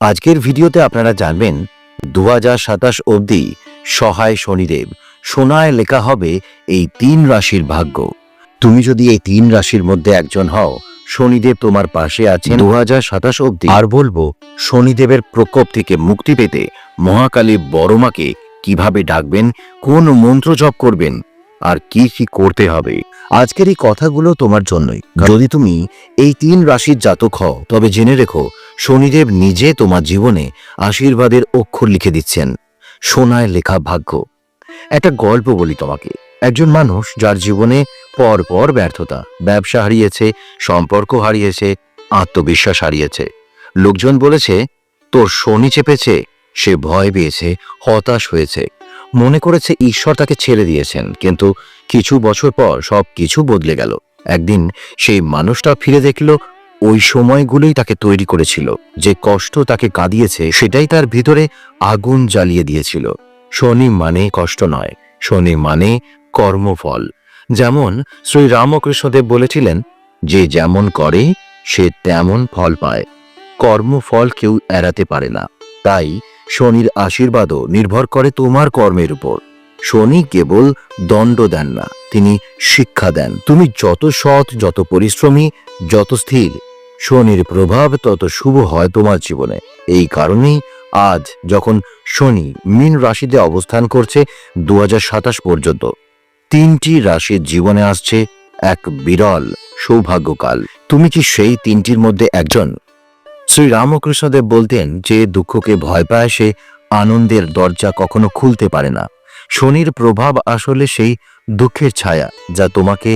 আজকের ভিডিওতে আপনারা জানবেন দু হাজার সাতাশ অবধি সহায় শনিদেব, সোনায় লেখা হবে এই তিন রাশির ভাগ্য। তুমি যদি এই তিন রাশির মধ্যে একজন হও, শনিদেব তোমার পাশে আছেন। দু হাজার সাতাশ অবধি আর বলব, শনিদেবের প্রকোপ থেকে মুক্তি পেতে মহাকালী বড়মাকে কীভাবে ডাকবেন, কোন মন্ত্র জপ করবেন, আর কি কি করতে হবে, আজকের এই কথাগুলো তোমার জন্যই। যদি তুমি এই তিন রাশির জাতক হও, তবে জেনে রেখো শনিদেব নিজে তোমার জীবনে আশীর্বাদের অক্ষর লিখে দিচ্ছেন। সোনায় লেখা ভাগ্য। একটা গল্প বলি তোমাকে। একজন মানুষ যার জীবনে পর পর ব্যর্থতা, ব্যবসা হারিয়েছে, সম্পর্ক হারিয়েছে, আত্মবিশ্বাস হারিয়েছে। লোকজন বলেছে, তোর শনি চেপেছে, সে ভয় পেয়েছে, হতাশ হয়েছে। মনে করেছে ঈশ্বর তাকে ছেড়ে দিয়েছেন, কিন্তু কিছু বছর পর সব কিছু বদলে গেল। একদিন সেই মানুষটা ফিরে দেখল ওই সময়গুলোই তাকে তৈরি করেছিল। যে কষ্ট তাকে কাঁদিয়েছে, সেটাই তার ভিতরে আগুন জ্বালিয়ে দিয়েছিল। শনি মানে কষ্ট নয়, শনি মানে কর্মফল। যেমন শ্রী রামকৃষ্ণদেব বলেছিলেন, যে যেমন করে, সে তেমন ফল পায়। কর্মফল কেউ এড়াতে পারে না। তাই শনির আশীর্বাদও নির্ভর করে তোমার কর্মের উপর। শনি কেবল দণ্ড দেন না, তিনি শিক্ষা দেন। তুমি যত সৎ, যত পরিশ্রমী, যত স্থির শনির প্রভাব তত শুভ হয় তোমার জীবনে। এই কারণেই আজ যখন শনি মীন রাশিতে অবস্থান করছে দু হাজার সাতাশ পর্যন্ত, তিনটি রাশির জীবনে আসছে এক বিরল সৌভাগ্যকাল। তুমি কি সেই তিনটির মধ্যে একজন? শ্রী রামকৃষ্ণদেব বলতেন যে দুঃখকে ভয় পায় সে আনন্দের দরজা কখনো খুলতে পারে না। শনির প্রভাব আসলে সেই দুঃখের ছায়া যা তোমাকে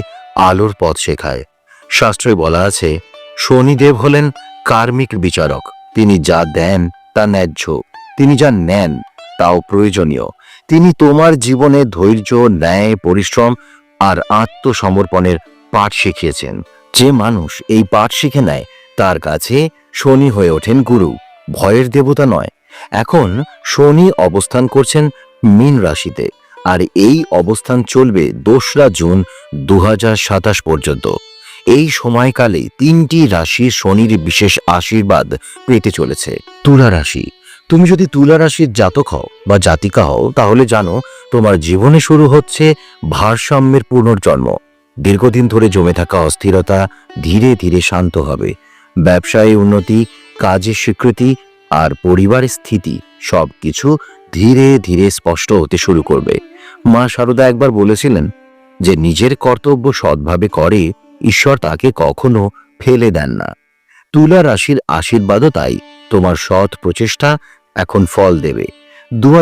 আলোর পথ শেখায়। শাস্ত্রে বলা আছে শনিদেব হলেন কার্মিক বিচারক। তিনি যা দেন তা ন্যায্য। তিনি যা নেন তাও প্রয়োজনীয়। তিনি তোমার জীবনে ধৈর্য, ন্যায়, পরিশ্রম আর আত্মসমর্পণের পাঠ শিখিয়েছেন। যে মানুষ এই পাঠ শিখে নেয়, তার কাছে শনি হয়ে ওঠেন গুরু। ভয়ের দেবতা নয়। এখন শনি অবস্থান করছেন মীন রাশিতে। আর এই অবস্থান চলবে দোসরা জুন দু হাজার সাতাশ পর্যন্ত। এই সময়কালে তিনটি রাশি শনির বিশেষ আশীর্বাদ পেতে চলেছে। তুলা রাশি। তুমি যদি তুলা রাশির জাতক হও বা জাতিকা হও, তাহলে জানো তোমার জীবনে শুরু হচ্ছে ভারসাম্যের পুনর্জন্ম। দীর্ঘদিন ধরে জমে থাকা অস্থিরতা ধীরে ধীরে শান্ত হবে। ব্যবসায় উন্নতি, কাজের স্বীকৃতি আর পরিবারের স্থিতি সবকিছু ধীরে ধীরে স্পষ্ট হতে শুরু করবে। মা সারদা একবার বলেছিলেন যে, নিজের কর্তব্য সৎভাবে করে ঈশ্বর তাকে কখনো ফেলে দেন না। তুলা রাশির আশীর্বাদও তাই। তোমার সৎ প্রচেষ্টা এখন ফল দেবে। দু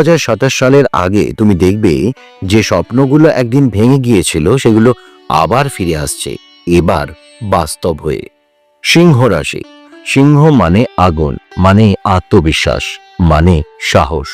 সালের আগে তুমি দেখবে যে স্বপ্নগুলো একদিন ভেঙে গিয়েছিল, সেগুলো আবার ফিরে আসছে। এবার বাস্তব হয়ে। সিংহ রাশি। সিংহ মানে আগুন মানে আত্মবিশ্বাস মানে সাহস।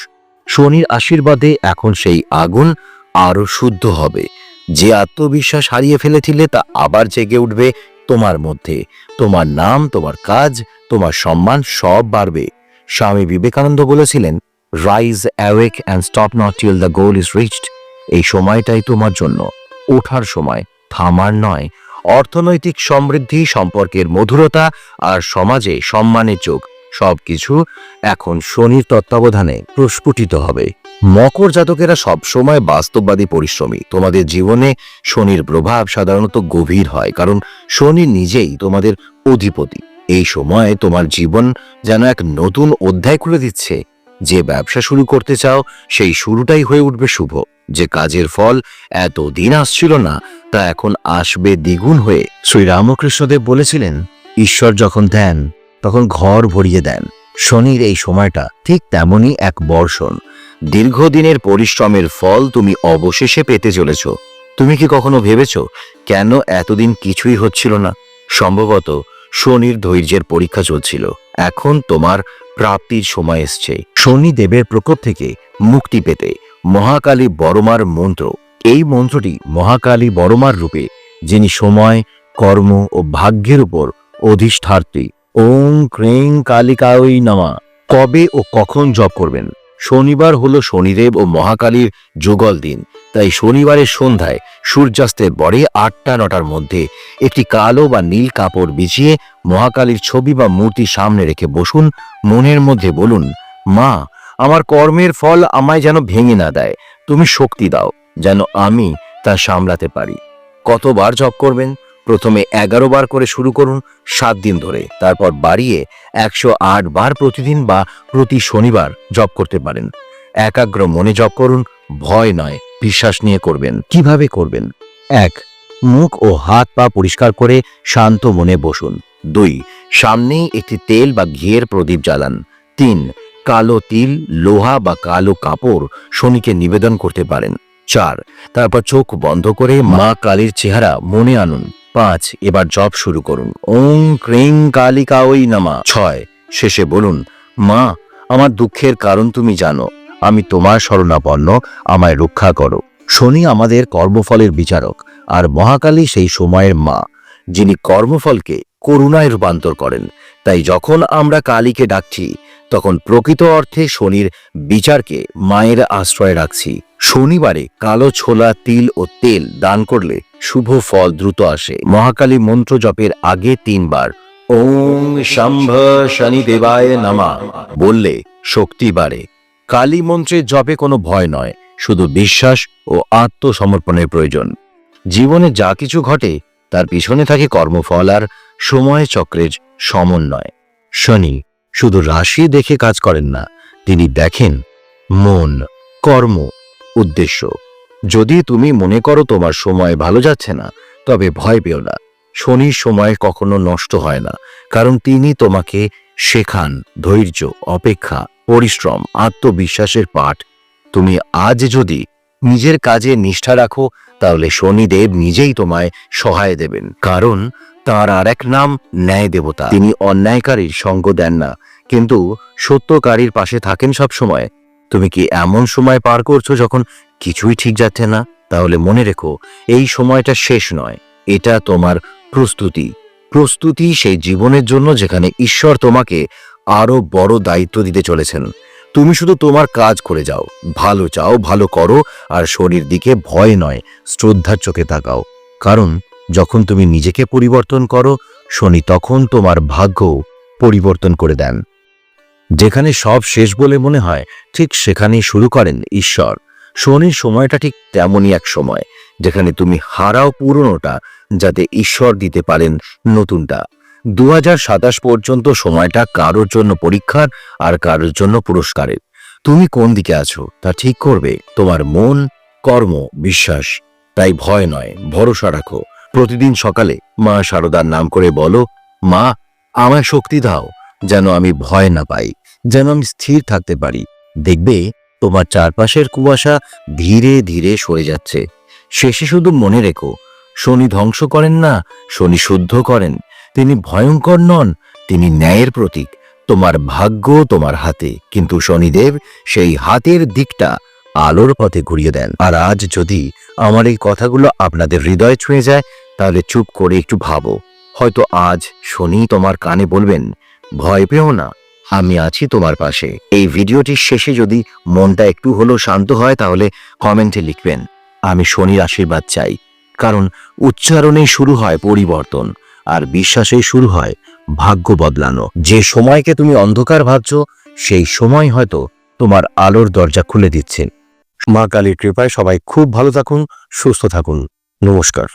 শনির আশীর্বাদে এখন সেই আগুন আরও শুদ্ধ হবে। যে আত্মবিশ্বাস হারিয়ে ফেলেছিলে তা আবার জেগে উঠবে তোমার মধ্যে। তোমার নাম, তোমার কাজ, তোমার সম্মান সব বাড়বে। স্বামী বিবেকানন্দ বলেছিলেন rise awake and stop not till the goal is reached এই সময়টাই তোমার জন্য। ওঠার সময়, থামার নয়। অর্থনৈতিক সমৃদ্ধি, সম্পর্কের মধুরতা আর সমাজে সম্মানের যোগ। সবকিছু এখন শনির তত্ত্বাবধানে প্রস্ফুটিত হবে। মকর জাতকেরা সবসময় বাস্তববাদী পরিশ্রমী। তোমাদের জীবনে শনির প্রভাব সাধারণত গভীর হয়, কারণ শনি নিজেই তোমাদের অধিপতি। এই সময় তোমার জীবন যেন এক নতুন অধ্যায় খুলে দিচ্ছে। যে ব্যবসা শুরু করতে চাও, সেই শুরুটাই হয়ে উঠবে শুভ। যে কাজের ফল এত দিন আসছিল না, তা এখন আসবে দ্বিগুণ হয়ে। শ্রী রামকৃষ্ণদেব বলেছিলেন, ঈশ্বর যখন দেন, তখন ঘর ভরিয়ে দেন। শনির এই সময়টা ঠিক তেমনই এক বর্ষণ। দীর্ঘদিনের পরিশ্রমের ফল তুমি অবশেষে পেতে চলেছ। তুমি কি কখনো ভেবেছ, কেন এতদিন কিছুই হচ্ছিল না? সম্ভবত শনির ধৈর্যের পরীক্ষা চলছিল। এখন তোমার প্রাপ্তির সময় এসছে। শনি দেবের প্রকোপ থেকে মুক্তি পেতে মহাকালী বড়মার মন্ত্র। এই মন্ত্রটি মহাকালী বড়মার রূপে, যিনি সময়, কর্ম ও ভাগ্যের উপর অধিষ্ঠার্থী ওং ক্রেং কালিকাই নামা। কবে ও কখন জপ করবেন? শনিবার হলো শনিদেব ও মহাকালীর যুগল দিন। তাই শনিবারের সন্ধ্যায় সূর্যাস্তের পরে আটটা নটার মধ্যে একটি কালো বা নীল কাপড় বিছিয়ে মহাকালীর ছবি বা মূর্তি সামনে রেখে বসুন। মনের মধ্যে বলুন, মা, আমার কর্মের ফল আমায় যেন ভেঙে না দেয়। তুমি শক্তি দাও, যেন আমি তা সামলাতে পারি। কতবার জপ করবেন? প্রথমে এগারো বার করে শুরু করুন সাত দিন ধরে। তারপর বাড়িয়ে একশো আট বার প্রতিদিন বা প্রতি শনিবার জপ করতে পারেন। একাগ্র মনে জপ করুন, ভয় নয়, বিশ্বাস নিয়ে করবেন। কীভাবে করবেন? এক, মুখ ও হাত পা পরিষ্কার করে শান্ত মনে বসুন। দুই, সামনেই একটি তেল বা ঘিয়ের প্রদীপ জ্বালান। তিন, কালো তিল, লোহা বা কালো কাপড় শনিকে নিবেদন করতে পারেন। চার, তারপর চোখ বন্ধ করে মা কালীর চেহারা মনে আনুন। পাঁচ, এবার জপ শুরু করুন। ওং ক্রিং কালিকা ওই নামা। ছয়, শেষে বলুন, মা, আমার দুঃখের কারণ তুমি জানো। আমি তোমার শরণাপন্ন, আমায় রক্ষা করো। শনি আমাদের কর্মফলের বিচারক, আর মহাকালী সেই সময়ের মা, যিনি কর্মফলকে করুণায় রূপান্তর করেন। তাই যখন আমরা কালীকে ডাকছি, তখন প্রকৃত অর্থে শনির বিচারকে মায়ের আশ্রয় রাখছি। শনিবারে কালো ছোলা, তিল ও তেল দান করলে শুভ ফল দ্রুত আসে। মহাকালী মন্ত্র জপের আগে তিনবার ওং শম্ভ শনি নামা বললে শক্তি বাড়ে। কালী মন্ত্রের জপে কোনো ভয় নয়, শুধু বিশ্বাস ও আত্মসমর্পণের প্রয়োজন। জীবনে যা কিছু ঘটে, তার পিছনে থাকে কর্মফল আর সময় চক্রের সমন্বয়। শনি শুধু রাশি দেখে কাজ করেন না, তিনি দেখেন মন, কর্ম, উদ্দেশ্য। যদি তুমি মনে করো তোমার সময় ভালো যাচ্ছে না, তবে ভয় পেও না। শনির সময় কখনো নষ্ট হয় না, কারণ তিনি তোমাকে শেখান ধৈর্য, অপেক্ষা, পরিশ্রম, আত্মবিশ্বাসের পাঠ। তুমি আজ যদি নিজের কাজে নিষ্ঠা রাখো, তাহলে শনিদেব নিজেই তোমায় সহায় দেবেন, কারণ তার আর এক নাম ন্যায় দেবতা। তিনি অন্যায়কারীর সঙ্গ দেন না, কিন্তু সত্যকারীর পাশে থাকেন সব সময় তুমি কি এমন সময় পার করছ যখন কিছুই ঠিক যাচ্ছে না, তাহলে মনে রেখো, এই সময়টা শেষ নয়, এটা তোমার প্রস্তুতি। প্রস্তুতি সেই জীবনের জন্য যেখানে ঈশ্বর তোমাকে আরও বড় দায়িত্ব দিতে চলেছেন। তুমি শুধু তোমার কাজ করে যাও, ভালো চাও, ভালো করো, আর শরীর দিকে ভয় নয়, শ্রদ্ধার চোখে তাকাও। কারণ যখন তুমি নিজেকে পরিবর্তন করো, শনি তখন তোমার ভাগ্য পরিবর্তন করে দেন। যেখানে সব শেষ বলে মনে হয়, ঠিক সেখানেই শুরু করেন ঈশ্বর। শনির সময়টা ঠিক তেমনই এক সময়, যেখানে তুমি হারাও পুরনোটা যাতে ঈশ্বর দিতে পারেন নতুনটা। দু পর্যন্ত সময়টা কারোর জন্য পরীক্ষার আর কারোর জন্য পুরস্কারের। তুমি কোন দিকে আছো তা ঠিক করবে, তোমার মন, কর্ম, বিশ্বাস। তাই ভয় নয়, ভরসা রাখো। প্রতিদিন সকালে মা শারদার নাম করে বলো, মা, আমায় শক্তি দাও, যেন আমি ভয় না পাই, যেন আমি স্থির থাকতে পারি। দেখবে তোমার চারপাশের কুয়াশা ধীরে ধীরে সরে যাচ্ছে। শেষে শুধু মনে রেখো, শনি ধ্বংস করেন না, শনি শুদ্ধ করেন। তিনি ভয়ঙ্কর নন, তিনি ন্যায়ের প্রতীক। তোমার ভাগ্য তোমার হাতে, কিন্তু শনিদেব সেই হাতের দিকটা আলোর পথে ঘুরিয়ে দেন। আর আজ যদি আমার এই কথাগুলো আপনাদের হৃদয় ছুঁয়ে যায়, তাহলে চুপ করে একটু ভাবো। হয়তো আজ শনি তোমার কানে বলবেন, ভয় পেও না আমি আছি তোমার পাশে। এই ভিডিওটির শেষে যদি মনটা একটু হলেও শান্ত হয়, তাহলে কমেন্টে লিখবেন। আমি শনির আশীর্বাদ চাই। কারণ উচ্চারণেই শুরু হয় পরিবর্তন, আর বিশ্বাসেই শুরু হয় ভাগ্য বদলানো। যে সময়কে তুমি অন্ধকার ভাবছ, সেই সময় হয়তো তোমার আলোর দরজা খুলে দিচ্ছেন মা কালীর কৃপায় সবাই খুব ভালো থাকুন, সুস্থ থাকুন। নমস্কার।